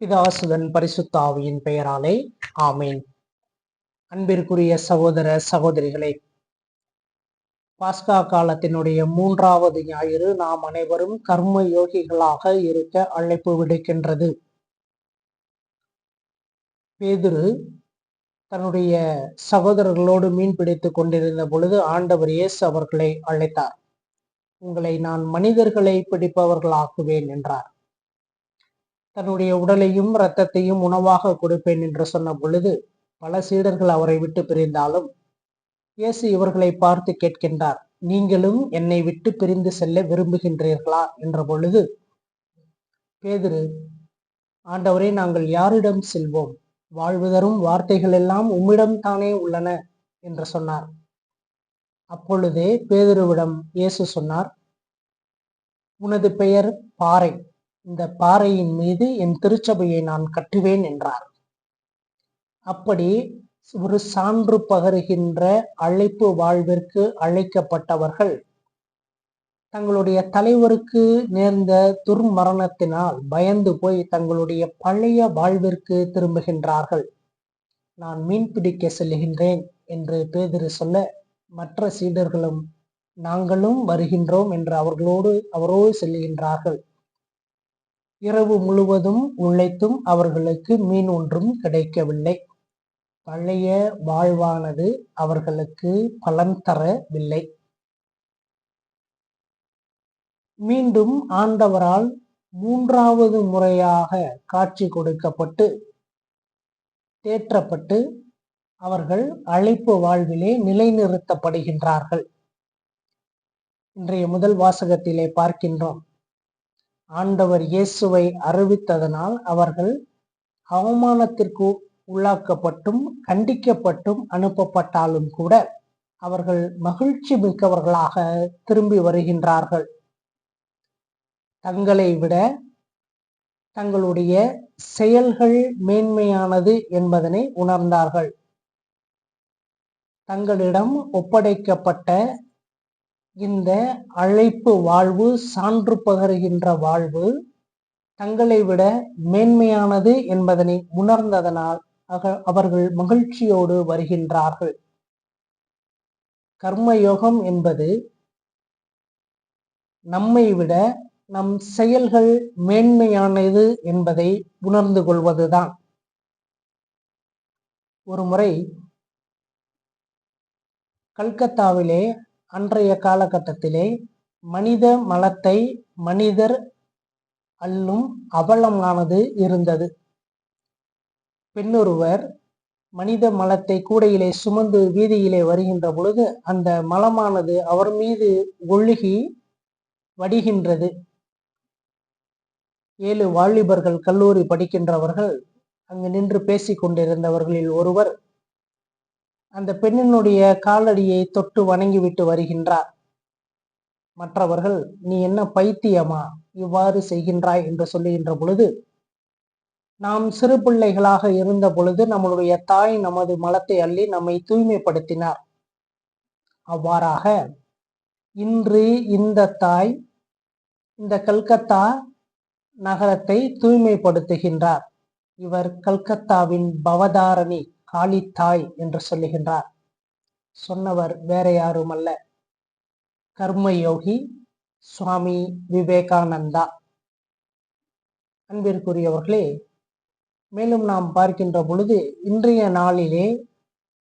பிதாசுதன் பரிசுத்தாவியின் பெயராலே. ஆமேன். அன்பிற்குரிய சகோதர சகோதரிகளே பாஸ்கா காலத்தினுடைய மூன்றாவது ஞாயிறு நாம் அனைவரும் கர்ம யோகிகளாக இருக்க அழைப்பு விடுக்கின்றது. பேதுரு தன்னுடைய சகோதரர்களோடு மீன் பிடித்துக் கொண்டிருந்த பொழுது ஆண்டவர் இயேசு அவர்களை அழைத்தார். உங்களை நான் மனிதர்களை பிடிப்பவர்களாக்குவேன் என்றார். தன்னுடைய உடலையும் இரத்தத்தையும் உணவாக கொடுப்பேன் என்று சொன்ன பொழுது பல சீடர்கள் அவரை விட்டு பிரிந்தாலும் இயேசு இவர்களை பார்த்து கேட்கின்றார் நீங்களும் என்னை விட்டு பிரிந்து செல்ல விரும்புகின்றீர்களா? என்ற பொழுது பேதிரு ஆண்டவரே நாங்கள் யாரிடம் செல்வோம்? வாழ்வு தரும் வார்த்தைகள் எல்லாம் உம்மிடம் தானே உள்ளன? என்று சொன்னார். அப்பொழுதே பேதுருவிடம் இயேசு சொன்னார் உனது பெயர் பாறை இந்த பாறையின் மீது என் திருச்சபையை நான் கட்டுவேன் என்றார். அப்படி ஒரு சான்று பகருகின்ற அழைப்பு வாழ்விற்கு அழைக்கப்பட்டவர்கள் தங்களுடைய தலைவருக்கு நேர்ந்த துர்மரணத்தினால் பயந்து போய் தங்களுடைய பழைய வாழ்விற்கு திரும்புகின்றார்கள். நான் மீன் பிடிக்க செல்கின்றேன் என்று பேதிரு சொல்ல மற்ற சீடர்களும் நாங்களும் வருகின்றோம் என்று அவர்களோடு அவரோடு செல்கின்றார்கள் இரவு முழுவதும் உழைத்தும் அவர்களுக்கு மீன் ஒன்றும் கிடைக்கவில்லை. பழைய வாழ்வானது அவர்களுக்கு பலன் தரவில்லை. மீண்டும் ஆண்டவரால் மூன்றாவது முறையாக காட்சி கொடுக்கப்பட்டு தேற்றப்பட்டு அவர்கள் அழைப்பு வாழ்விலே நிலைநிறுத்தப்படுகின்றார்கள். இன்றைய முதல் வாசகத்திலே பார்க்கின்றோம். ஆண்டவர் இயேசுவை அறிவித்ததனால் அவர்கள் அவமானத்திற்கு உள்ளாக்கப்பட்டும் கண்டிக்கப்பட்டும் அனுப்பப்பட்டாலும் கூட அவர்கள் மகிழ்ச்சி மிக்கவர்களாக திரும்பி வருகின்றார்கள். தங்களை விட தங்களுடைய செயல்கள் மேன்மையானது என்பதனை உணர்ந்தார்கள். தங்களிடம் ஒப்படைக்கப்பட்ட இந்த அழைப்பு வாழ்வு சான்று பகருகின்ற வாழ்வு தங்களை விட மேன்மையானது என்பதனை உணர்ந்ததனால் அவர்கள் மகிழ்ச்சியோடு வருகின்றார்கள். கர்மயோகம் என்பது நம்மை விட நம் செயல்கள் மேன்மையானது என்பதை உணர்ந்து கொள்வதுதான். ஒரு முறை கல்கத்தாவிலே அன்றைய காலகட்டத்திலே மனித மலத்தை மனிதர் அல்லும் அவலமானது இருந்தது. பெண்ணொருவர் மனித மலத்தை கூடையிலே சுமந்து வீதியிலே வருகின்ற பொழுது அந்த மலமானது அவர் மீது ஒழுகி வடிகின்றது. ஏழு வாலிபர்கள் கல்லூரி படிக்கின்றவர்கள் அங்கு நின்று பேசிக் கொண்டிருந்தவர்களில் ஒருவர் அந்த பெண்ணினுடைய காலடியை தொட்டு வணங்கிவிட்டு வருகின்றார். மற்றவர்கள் நீ என்ன பைத்தியமா? இவ்வாறு செய்கின்றாய் என்று சொல்லுகின்ற பொழுது நாம் சிறு பிள்ளைகளாக இருந்த பொழுது நம்மளுடைய தாய் நமது மலத்தை அள்ளி நம்மை தூய்மைப்படுத்தினார். அவ்வாறாக இன்று இந்த தாய் இந்த கல்கத்தா நகரத்தை தூய்மைப்படுத்துகின்றார். இவர் கல்கத்தாவின் பவதாரணி. காளித்தாய் என்று சொல்லுகின்றார். சொன்னவர் வேற யாரும் அல்ல கர்மயோகி சுவாமி விவேகானந்தா. அன்பிற்குரியவர்களே மேலும் நாம் பார்க்கின்ற பொழுது இன்றைய நாளிலே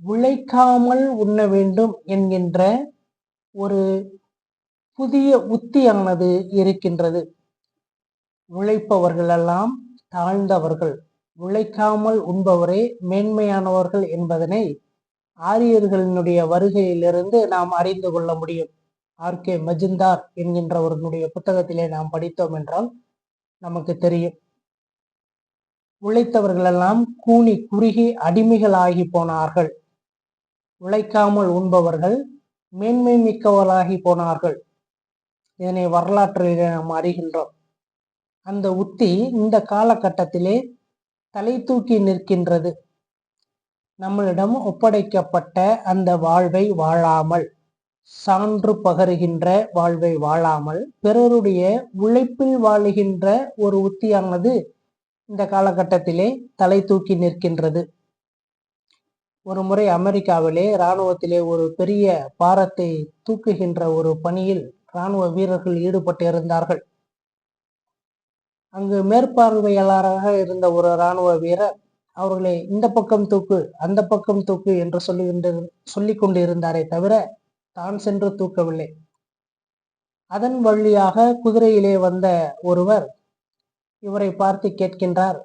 உழைக்காமல் உண்ண வேண்டும் என்கின்ற ஒரு புதிய உத்தியானது இருக்கின்றது. உழைப்பவர்களெல்லாம் தாழ்ந்தவர்கள். உழைக்காமல் உண்பவரே மேன்மையானவர்கள் என்பதனை ஆரியர்களினுடைய வருகையிலிருந்து நாம் அறிந்து கொள்ள முடியும். ஆர். கே. மஜிந்தார் என்கின்றவர்களுடைய புத்தகத்திலே நாம் படித்தோம் என்றால் நமக்கு தெரியும். உழைத்தவர்களெல்லாம் கூனி குறுகி அடிமைகளாகி போனார்கள். உழைக்காமல் உண்பவர்கள் மேன்மை மிக்கவர்களாகி போனார்கள். இதனை வரலாற்றிலே நாம் அறிகின்றோம். அந்த உத்தி இந்த காலகட்டத்திலே தலை தூக்கி நிற்கின்றது. நம்மளிடம் ஒப்படைக்கப்பட்ட அந்த வாழ்வை வாழாமல் சான்று பகருகின்ற வாழ்வை வாழாமல் பிறருடைய உழைப்பில் வாழுகின்ற ஒரு உத்தியானது இந்த காலகட்டத்திலே தலை தூக்கி நிற்கின்றது. ஒரு முறை அமெரிக்காவிலே இராணுவத்திலே ஒரு பெரிய பாரத்தை தூக்குகின்ற ஒரு பணியில் இராணுவ வீரர்கள் ஈடுபட்டு இருந்தார்கள் அங்கு மேற்பார்வையாளராக இருந்த ஒரு இராணுவ வீரர் அவர்களை இந்த பக்கம் தூக்கு அந்த பக்கம் தூக்கு என்று சொல்லுகின்ற சொல்லி கொண்டு இருந்தாரே தவிர தான் சென்று தூக்கவில்லை. அதன் வழியாக குதிரையிலே வந்த ஒருவர் இவரை பார்த்து கேட்கின்றார்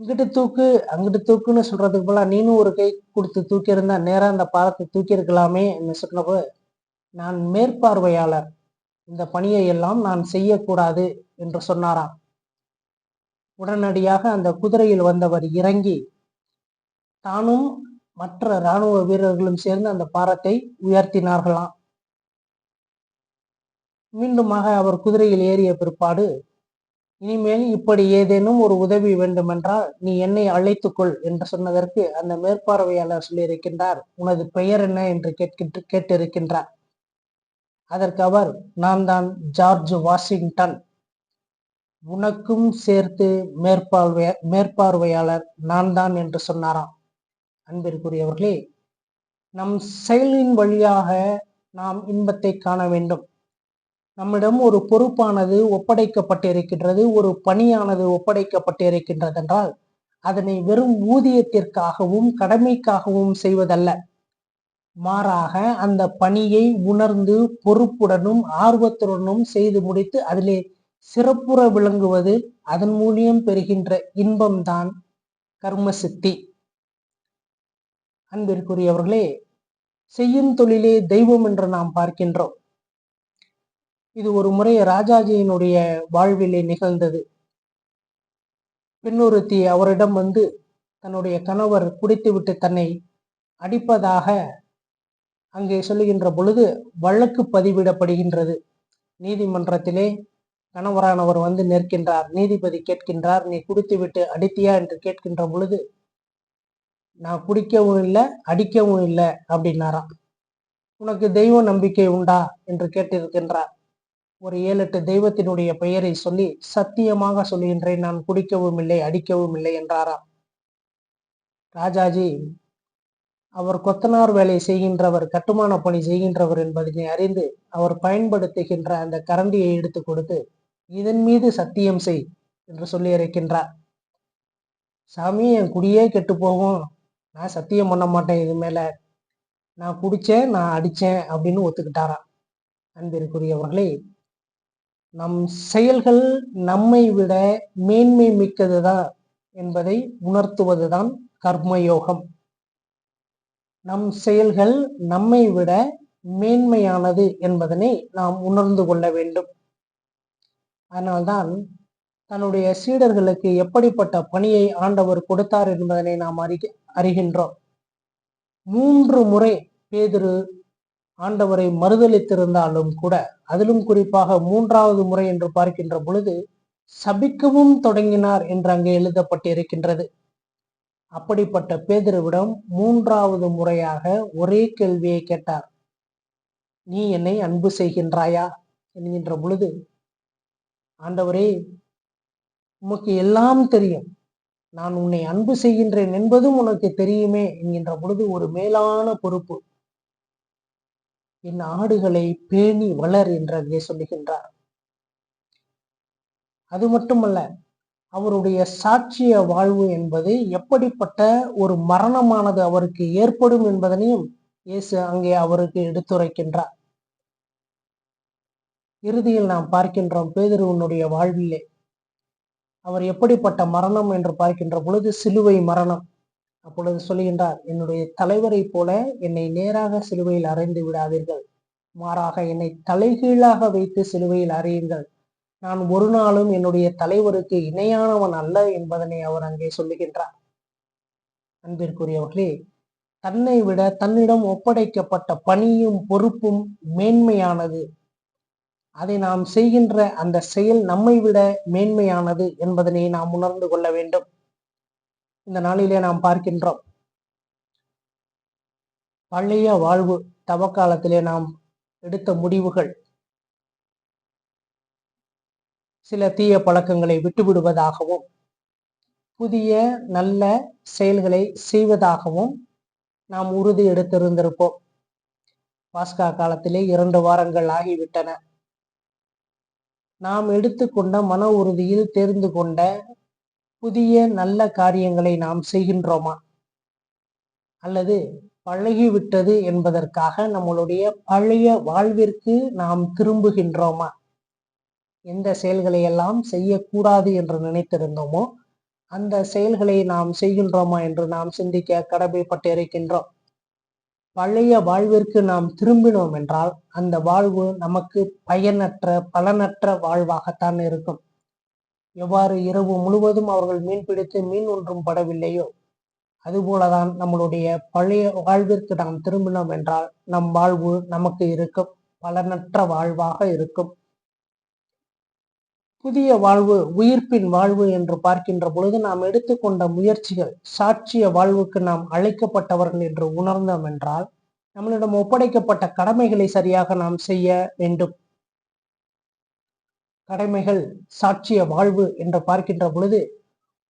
இங்கிட்டு தூக்கு அங்கிட்டு தூக்குன்னு சொல்றதுக்கு போல நீனும் ஒரு கை கொடுத்து தூக்கியிருந்தா நேராக அந்த பாலத்தை தூக்கியிருக்கலாமே என்று சொன்னப்போ நான் மேற்பார்வையாளர். இந்த பணியை எல்லாம் நான் செய்யக்கூடாது. என்று சொன்னாராம். உடனடியாக அந்த குதிரையில் வந்தவர் இறங்கி தானும் மற்ற இராணுவ வீரர்களும் சேர்ந்து அந்த பாரத்தை உயர்த்தினார்களாம். மீண்டுமாக அவர் குதிரையில் ஏறிய பிற்பாடு இனிமேல் இப்படி ஏதேனும் ஒரு உதவி வேண்டுமென்றால் நீ என்னை அழைத்துக்கொள் என்று சொன்னதற்கு அந்த மேற்பார்வையாளர் சொல்லியிருக்கின்றார். உனது பெயர் என்ன என்று கேட்கின்ற கேட்டிருக்கின்றார். அதற்கு அவர் நான் தான் ஜார்ஜ் வாஷிங்டன். உனக்கும் சேர்த்து மேற்பார்வைய மேற்பார்வையாளர் நான் தான் என்று சொன்னாராம். அன்பிற்குரியவர்களே நம் செயலின் வழியாக நாம் இன்பத்தை காண வேண்டும். நம்மிடம் ஒரு பொறுப்பானது ஒப்படைக்கப்பட்டிருக்கின்றது ஒரு பணியானது ஒப்படைக்கப்பட்டிருக்கின்றது என்றால் அதனை வெறும் ஊதியத்திற்காகவும் கடமைக்காகவும் செய்வதல்ல. மாறாக அந்த பணியை உணர்ந்து பொறுப்புடனும் ஆர்வத்துடனும் செய்து முடித்து அதிலே சிறப்புற விளங்குவது அதன் மூலியம் பெறுகின்ற இன்பம்தான் கர்மசித்தி. அன்பிற்குரியவர்களே செய்யும் தொழிலே தெய்வம் என்று நாம் பார்க்கின்றோம். இது ஒரு முறை ராஜாஜியினுடைய வாழ்விலே நிகழ்ந்தது. பெண்ணொருத்தி அவரிடம் வந்து தன்னுடைய கணவர் குடித்துவிட்டு தன்னை அடிப்பதாக அங்கே சொல்லுகின்ற பொழுது வழக்கு பதிவிடப்படுகின்றது. நீதிமன்றத்திலே கணவரானவர் வந்து நிற்கின்றார். நீதிபதி கேட்கின்றார் நீ குடித்துவிட்டு அடித்தியா? என்று கேட்கின்ற பொழுது நான் குடிக்கவும் இல்லை அடிக்கவும் இல்லை அப்படின்னாராம். உனக்கு தெய்வ நம்பிக்கை உண்டா? என்று கேட்டிருக்கின்றார். ஒரு ஏழு எட்டு தெய்வத்தினுடைய பெயரை சொல்லி சத்தியமாக சொல்லுகின்றேன் நான் குடிக்கவும் இல்லை அடிக்கவும் இல்லை என்றாராம். ராஜாஜி அவர் கொத்தனார் வேலை செய்கின்றவர் கட்டுமான பணி செய்கின்றவர் என்பதனை அறிந்து அவர் பயன்படுத்துகின்ற அந்த கரண்டியை எடுத்து கொடுத்து இதன் மீது சத்தியம் செய் என்று சொல்லி இருக்கின்றார் சாமி என் குடியே கெட்டு போகும். நான் சத்தியம் பண்ண மாட்டேன் இது மேல. நான் குடிச்சேன் நான் அடித்தேன் அப்படின்னு ஒத்துக்கிட்டாராம். அன்பிற்குரியவர்களே நம் செயல்கள் நம்மை விட மேன்மை மிக்கதுதான் என்பதை உணர்த்துவதுதான் கர்மயோகம். நம் செயல்கள் நம்மை விட மேன்மையானது என்பதனை நாம் உணர்ந்து கொள்ள வேண்டும். அதனால்தான் தன்னுடைய சீடர்களுக்கு எப்படிப்பட்ட பணியை ஆண்டவர் கொடுத்தார் என்பதனை நாம் அறி அறிகின்றோம். மூன்று முறை பேதிரு ஆண்டவரை மறுதளித்திருந்தாலும் கூட அதிலும் குறிப்பாக மூன்றாவது முறை என்று பார்க்கின்ற பொழுது சபிக்கவும் தொடங்கினார் என்று அங்கே எழுதப்பட்டிருக்கின்றது. அப்படிப்பட்ட பேதிருவிடம் மூன்றாவது முறையாக ஒரே கேள்வியை கேட்டார். நீ என்னை அன்பு செய்கின்றாயா? என்கின்ற பொழுது ஆண்டவரே உமக்கு எல்லாம் தெரியும். நான் உன்னை அன்பு செய்கின்றேன் என்பதும் உனக்கு தெரியுமே என்கின்ற பொழுது ஒரு மேலான பொறுப்பு. என் ஆடுகளை பேணி வளர் என்று அங்கே சொல்லுகின்றார். அது மட்டுமல்ல அவருடைய சாட்சிய வாழ்வு என்பது எப்படிப்பட்ட ஒரு மரணமானது அவருக்கு ஏற்படும் என்பதனையும் இயேசு அங்கே அவருக்கு எடுத்துரைக்கின்றார். இறுதியில் நாம் பார்க்கின்றோம் பேதுருவனுடைய வாழ்விலே. அவர் எப்படிப்பட்ட மரணம் என்று பார்க்கின்ற பொழுது சிலுவை மரணம். அப்பொழுது சொல்லுகின்றார் என்னுடைய தலைவரை போல என்னை நேராக சிலுவையில் அறைந்து விடாதீர்கள். மாறாக என்னை தலைகீழாக வைத்து சிலுவையில் அறையுங்கள். நான் ஒரு நாளும் என்னுடைய தலைவருக்கு இணையானவன் அல்ல என்பதனை அவர் அங்கே சொல்லுகின்றார். அன்பிற்குரியவர்களே தன்னை விட தன்னிடம் ஒப்படைக்கப்பட்ட பணியும் பொறுப்பும் மேன்மையானது. அதை நாம் செய்கின்ற அந்த செயல் நம்மை விட மேன்மையானது என்பதனை நாம் உணர்ந்து கொள்ள வேண்டும். இந்த நாளிலே நாம் பார்க்கின்றோம். பழைய வாழ்வு தவக்காலத்திலே நாம் எடுத்த முடிவுகள். சில தீய பழக்கங்களை விட்டுவிடுவதாகவும் புதிய நல்ல செயல்களை செய்வதாகவும் நாம் உறுதி எடுத்திருந்திருப்போம். பாஸ்கா காலத்திலே இரண்டு வாரங்கள் ஆகிவிட்டன. நாம் எடுத்துக்கொண்ட மன உறுதியில் தெரிந்து கொண்ட புதிய நல்ல காரியங்களை நாம் செய்கின்றோமா? அல்லது பழகிவிட்டது என்பதற்காக நம்மளுடைய பழைய வாழ்விற்கு நாம் திரும்புகின்றோமா? எந்த செயல்களை எல்லாம் செய்யக்கூடாது என்று நினைத்திருந்தோமோ அந்த செயல்களை நாம் செய்கின்றோமா என்று நாம் சிந்திக்க கடமைப்பட்டு இருக்கின்றோம். பழைய வாழ்விற்கு நாம் திரும்பினோம் என்றால் அந்த வாழ்வு நமக்கு பயனற்ற பலனற்ற வாழ்வாகத்தான் இருக்கும். எவ்வாறு இரவு முழுவதும் அவர்கள் மீன் பிடித்து மீன் ஒன்றும் படவில்லையோ அதுபோலதான் நம்மளுடைய பழைய வாழ்விற்கு நாம் திரும்பினோம் என்றால் நம் வாழ்வு நமக்கு இருக்கும் பலனற்ற வாழ்வாக இருக்கும். புதிய வாழ்வு உயிர்ப்பின் வாழ்வு என்று பார்க்கின்ற பொழுது நாம் எடுத்துக்கொண்ட முயற்சிகள் சாட்சிய வாழ்வுக்கு நாம் அழைக்கப்பட்டவர்கள் என்று உணர்ந்தோம் என்றால் நம்மளிடம் ஒப்படைக்கப்பட்ட கடமைகளை சரியாக நாம் செய்ய வேண்டும். கடமைகள் சாட்சிய வாழ்வு என்று பார்க்கின்ற பொழுது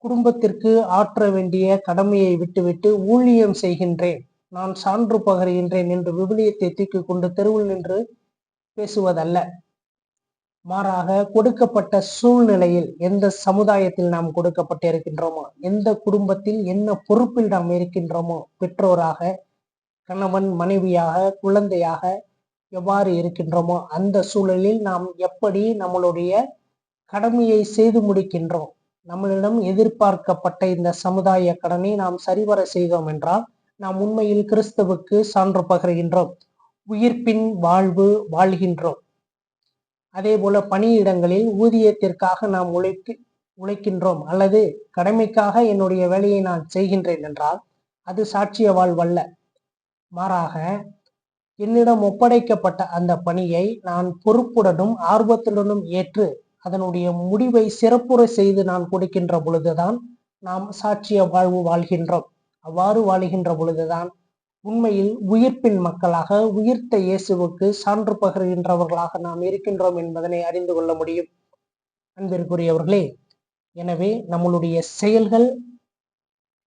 குடும்பத்திற்கு ஆற்ற வேண்டிய கடமையை விட்டுவிட்டு ஊழியம் செய்கின்றேன் நான் சான்று பகருகின்றேன் என்று விபிலியத்தை தூக்கி கொண்டு தெருவில் நின்று பேசுவதல்ல. மாறாக கொடுக்கப்பட்ட சூழ்நிலையில் எந்த சமுதாயத்தில் நாம் கொடுக்கப்பட்டிருக்கின்றோமோ எந்த குடும்பத்தில் என்ன பொறுப்பில் நாம் இருக்கின்றோமோ பெற்றோராக கணவன் மனைவியாக குழந்தையாக எவ்வாறு இருக்கின்றோமோ அந்த சூழலில் நாம் எப்படி நம்மளுடைய கடமையை செய்து முடிக்கின்றோம்? நம்மளிடம் எதிர்பார்க்கப்பட்ட இந்த சமுதாய கடனை நாம் சரிவர செய்தோம் என்றால் நாம் உண்மையில் கிறிஸ்துவுக்கு சான்று பகிர்கின்றோம். உயிர்ப்பின் வாழ்வு வாழ்கின்றோம். அதே போல பணியிடங்களில் ஊதியத்திற்காக நாம் உழைக்கு உழைக்கின்றோம். அல்லது கடமைக்காக என்னுடைய வேலையை நான் செய்கின்றேன் என்றால் அது சாட்சிய வாழ்வல்ல மாறாக என்னிடம் ஒப்படைக்கப்பட்ட அந்த பணியை நான் பொறுப்புடனும் ஆர்வத்துடனும் ஏற்று அதனுடைய முடிவை சிறப்புற செய்து நான் கொடுக்கின்ற பொழுதுதான் நாம் சாட்சிய வாழ்வு வாழ்கின்றோம். அவ்வாறு வாழ்கின்ற பொழுதுதான் உண்மையில் உயிர்ப்பின் மக்களாக உயிர்த்த இயேசுவுக்கு சான்று பகர்கின்றவர்களாக நாம் இருக்கின்றோம் என்பதனை அறிந்து கொள்ள முடியும். அன்பிற்குரியவர்களே எனவே நம்மளுடைய செயல்கள்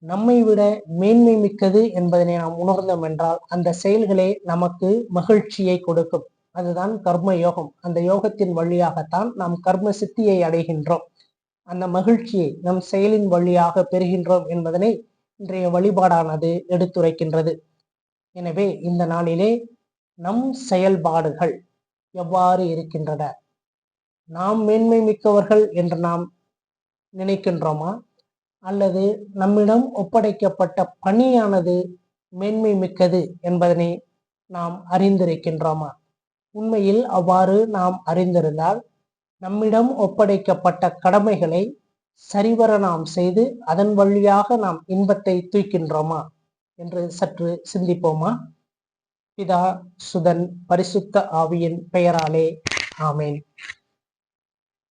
நம்மை விட மேன்மை மிக்கது என்பதனை நாம் உணர்ந்தோம் என்றால் அந்த செயல்களே நமக்கு மகிழ்ச்சியை கொடுக்கும். அதுதான் கர்ம யோகம். அந்த யோகத்தின் வழியாகத்தான் நாம் கர்ம சித்தியை அடைகின்றோம். அந்த மகிழ்ச்சியை நம் செயலின் வழியாக பெறுகின்றோம் என்பதனை இன்றைய வழிபாடானது எடுத்துரைக்கின்றது. எனவே இந்த நாளிலே நம் செயல்பாடுகள் எவ்வாறு இருக்கின்றன? நாம் மேன்மை மிக்கவர்கள் என்று நாம் நினைக்கின்றோமா? அல்லது நம்மிடம் ஒப்படைக்கப்பட்ட பணியானது மேன்மை மிக்கது என்பதனை நாம் அறிந்திருக்கின்றோமா? உண்மையில் அவ்வாறு நாம் அறிந்திருந்தால் நம்மிடம் ஒப்படைக்கப்பட்ட கடமைகளை சரிவர நாம் செய்து அதன் வழியாக நாம் இன்பத்தை தூக்கின்றோமா? என்று சற்று சிந்திப்போமா? பிதா சுதன் பரிசுத்த ஆவியின் பெயராலே. ஆமேன்.